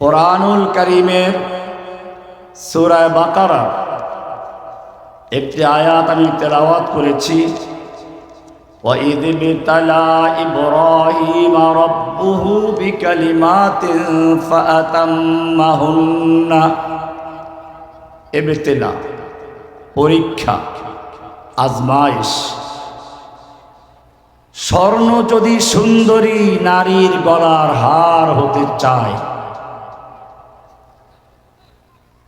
কোরআনুল করিমের সুরায় বাকারা একটি আয়াত আমি তেলাওয়াত করেছি وَإِذِ ابْتَلَى إِبْرَاهِيمَ رَبُّهُ بِكَلِمَاتٍ فَأَتَمَّهُنَّ ইবতিলা পরীক্ষা আজমাইশ স্বর্ণ যদি সুন্দরী নারীর গলার হার হতে চায়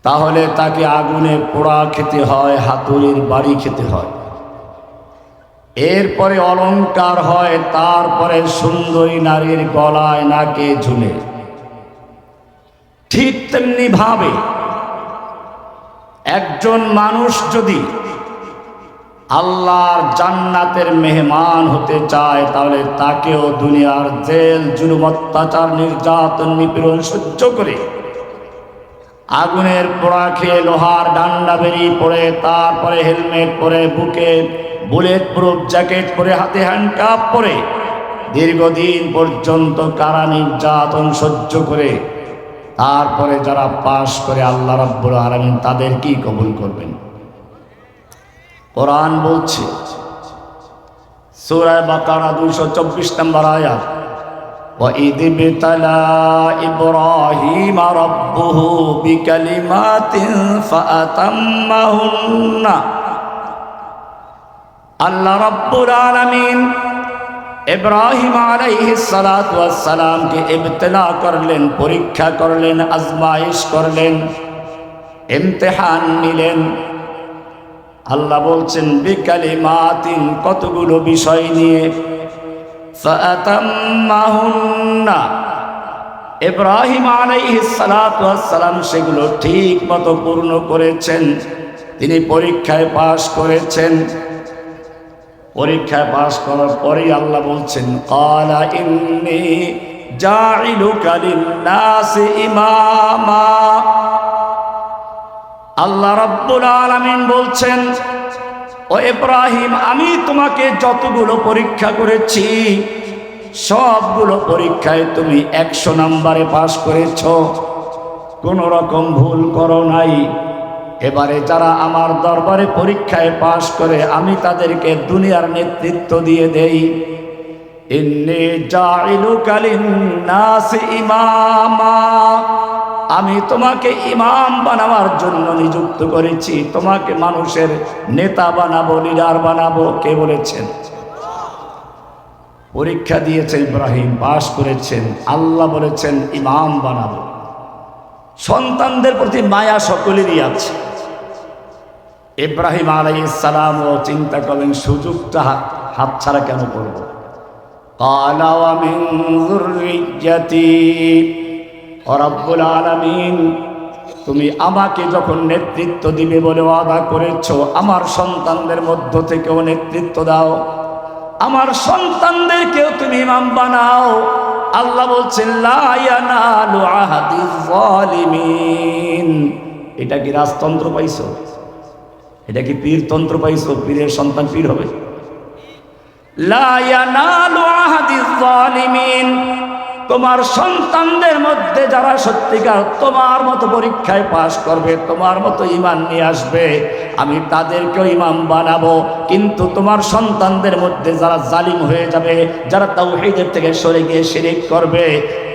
তাহলে তাকে আগুনে পোড়া খেতে হয়, হাতুড়ির বাড়ি খেতে হয়। এরপরে অলংকার হয়, তারপরে সুন্দরী নারীর গলায় নাকে ঝুলে। ঠিক তেমনি ভাবে একজন মানুষ যদি আল্লাহর জান্নাতের মেহমান হতে চায়, তাহলে তাকেও দুনিয়ার জেল, জুলুম, অত্যাচার, নির্যাতন, নিপীড়ন সহ্য করে আগুনের পোড়া খেয়ে লোহার ডান্ডা বেরিয়ে পড়ে, তারপরে হেলমেট পরে, বুকে বুলেট প্রুফ জ্যাকেট পরে, হাতে হ্যান্ডকাপ পরে, দীর্ঘদিন পর্যন্ত কারা নির্যাতন সহ্য করে, তারপরে যারা পাশ করে আল্লাহ রব্বুল আলমিন তাদের কি কবুল করবেন? কোরআন বলছে সুরায় বাকারা দুইশো চব্বিশ নম্বর আয়াত وَإِذِ ابْتَلَى إِبْرَاهِيمَ رَبُّهُ بِكَلِمَاتٍ فَأَتَمَّهُنَّ আল্লাহ রব্বুল আলামিন ইব্রাহিম আলাইহিস সালাতু ওয়াস সালামকে ইবতলা করলেন পরীক্ষা করলেন আজমাইশ করলেন ইমতিহান নিলেন আল্লাহ বলছেন বিকালিমাতিন কতগুলো বিষয় নিয়ে ফাতাম্মাহুন্না ইব্রাহিম আলাইহিস সালাতু ওয়াস সালাম সেগুলো ঠিক মতো পূর্ণ করেছেন। তিনি পরীক্ষায় পাশ করেছেন। পরীক্ষায় পাশ করার পরেই আল্লাহ বলছেন, কালা ইন্নি ইমামা। আল্লাহ রাব্বুল আলামিন বলছেন ও ইব্রাহিম, আমি তোমাকে যতগুলো পরীক্ষা করেছি, সবগুলো পরীক্ষায় তুমি একশো নাম্বারে পাশ করেছ। কোনো রকম ভুল করো নাই। এবারে যারা আমার দরবারে পরীক্ষায় পাশ করে, আমি তাদেরকে দুনিয়ার নেতৃত্ব দিয়ে দেই। ইন্নি ইমামা। আমি তোমাকে ইমাম বানাবার জন্য নিযুক্ত করেছি তোমাকে মানুষের নেতা বানাবো লিডার বানাবো কে বলেছেন পরীক্ষা দিয়েছেন ইব্রাহিম পাশ করেছেন আল্লাহ বলেছেন ইমাম বানাবো সন্তানদের প্রতি মায়া সকলেরই আছে ইব্রাহিম আলাই সালাম ও চিন্তা করলেন সুযোগটা হাত হাতছাড়া কেন করব قال ومن ذريتي রব্বুল আলামিন, তুমি আমাকে যখন নেতৃত্ব দিবে বলে ওয়াদা করেছ, আমার সন্তানদের মধ্য থেকেও নেতৃত্ব দাও। আমার সন্তানদেরকেও তুমি ইমাম বানাও। আল্লাহ বলছেন এটা কি রাজতন্ত্র পাইছো? এটা কি পীরতন্ত্র পাইছো? পীরের সন্তান পীর হবে। লা ইয়ানালু আহাদিজ জালিমিন তোমার সন্তানদের মধ্যে যারা সত্যিকার তোমার মতো পরীক্ষায় পাশ করবে, তোমার মতো ইমান নিয়ে আসবে, আমি তাদেরকেও ইমাম বানাবো। কিন্তু তোমার সন্তানদের মধ্যে যারা জালিম হয়ে যাবে, যারা তাওহীদের থেকে সরে গিয়ে শিরিক করবে,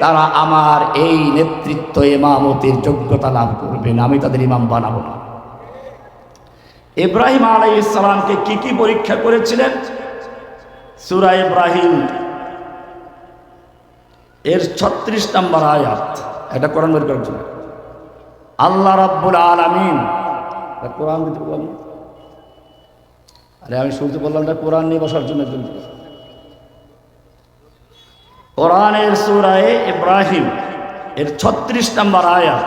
তারা আমার এই নেতৃত্ব ইমামতির যোগ্যতা লাভ করবে না, আমি তাদের ইমাম বানাবো না। ইব্রাহিম আলাইহিস সালামকে কি কি পরীক্ষা করেছিলেন? সুরা ইব্রাহিম। এর ছত্রিশ নম্বর আয়াত। এটা কোরআন বের করার জন্য। আল্লাহ রাব্বুল আলামিন কোরআন আরে আমি শুনতে বললাম এটা কোরআন নিয়ে বসার জন্য। কোরআনের সুরায় ইব্রাহিম, এর ছত্রিশ নম্বর আয়াত।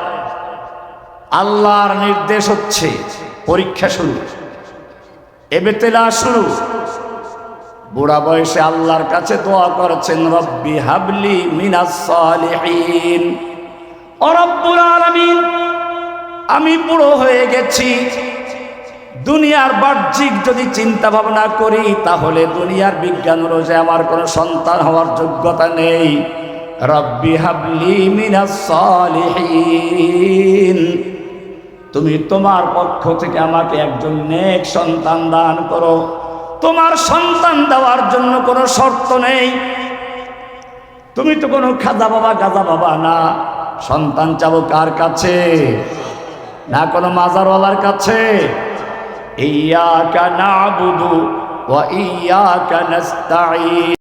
আল্লাহর নির্দেশ হচ্ছে পরীক্ষা শুরু। এবেতেলা শুরু। বুড়া বয়সে আল্লাহর কাছে দোয়া করেছেন, রব্বি হাবলি মিনাস সালিহিন। ও রব্বুল আমি বুড়ো হয়ে গেছি। দুনিয়ার বাহ্যিক যদি চিন্তা ভাবনা করি, তাহলে দুনিয়ার বিজ্ঞান অনুযায়ী আমার কোনো সন্তান হওয়ার যোগ্যতা নেই। রব্বি হাবলি মিনাস সালিহিন। তুমি তোমার পক্ষ থেকে আমাকে একজন নেক সন্তান দান করো। তোমার সন্তান দেওয়ার জন্য কোনো শর্ত নেই। তুমি তো কোনো খাজা বাবা, গাজা বাবা না। সন্তান চাবো কার কাছে? না কোনো মাজারওয়ালার কাছে? ইয়া কানা বুধু ওয়া ইয়া নাস্তাঈন